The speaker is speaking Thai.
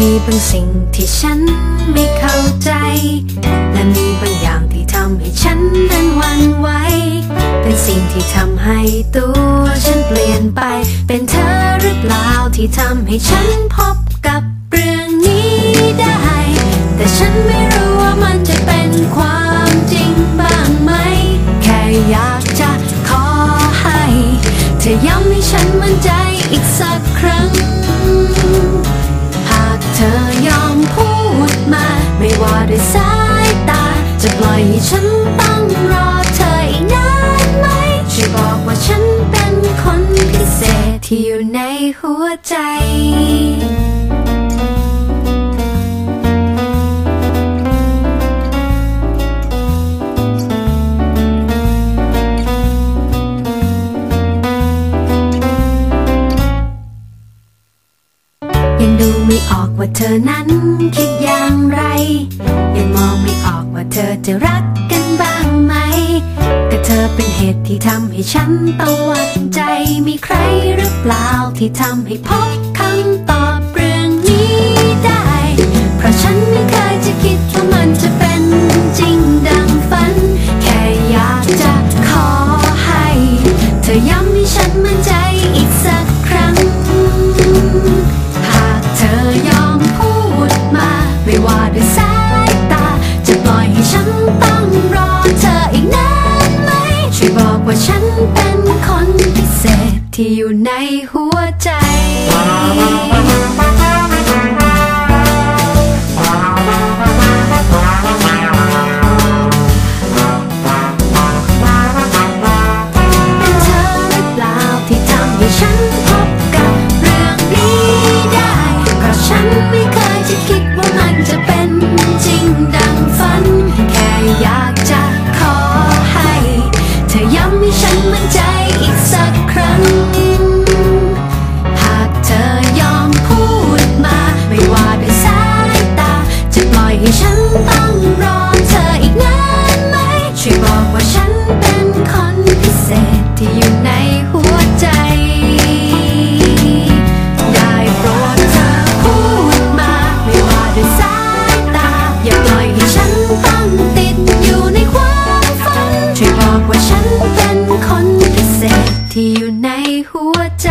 มีบางสิ่งที่ฉันไม่เข้าใจ และมีบางอย่างที่ทำให้ฉันนั้นหวันไหว เป็นสิ่งที่ทำให้ตัวฉันเปลี่ยนไป เป็นเธอหรือเปล่าที่ทำให้ฉันพบกับเรื่องนี้ได้ แต่ฉันไม่รู้ว่ามันจะเป็นความจริงบ้างไหม แค่อยากจะขอให้ เธอย้ำให้ฉันมั่นใจอีกสัก ใจยังดูไม่ออกว่าเธอนั้นคิดอย่างไร ยังมองไม่ออกว่าเธอจะรัก เหตุที่ทำให้ฉันตะหวันใจมีใครหรือเปล่าที่ทำให้พบคำตอบ ว่าฉันเป็นคนพิเศษที่อยู่ในหัวใจ หัวใจ